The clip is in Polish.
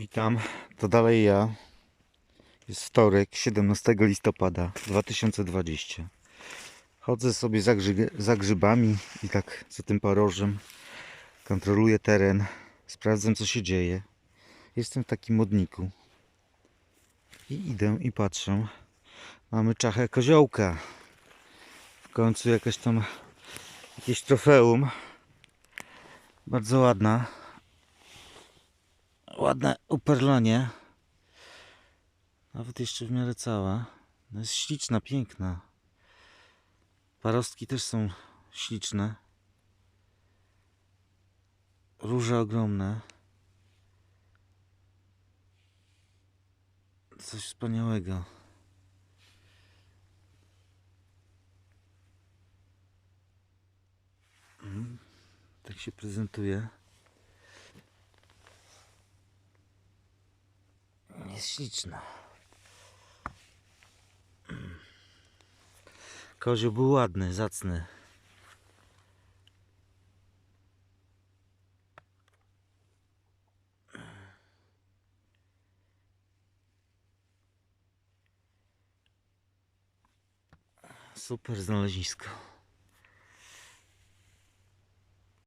Witam, to dalej ja. Jest wtorek, 17 listopada 2020. Chodzę sobie za, za grzybami i tak za tym parożem. Kontroluję teren, sprawdzam co się dzieje. Jestem w takim modniku. I idę i patrzę. Mamy czachę koziołka. W końcu jakaś tam jakieś trofeum. Bardzo ładna. Ładne uperlanie. Nawet jeszcze w miarę cała. No jest śliczna, piękna. Parostki też są śliczne. Róże ogromne. Coś wspaniałego. Mm, Tak się prezentuje. Jest śliczna. Kozioł był ładny, zacny. Super znalezisko.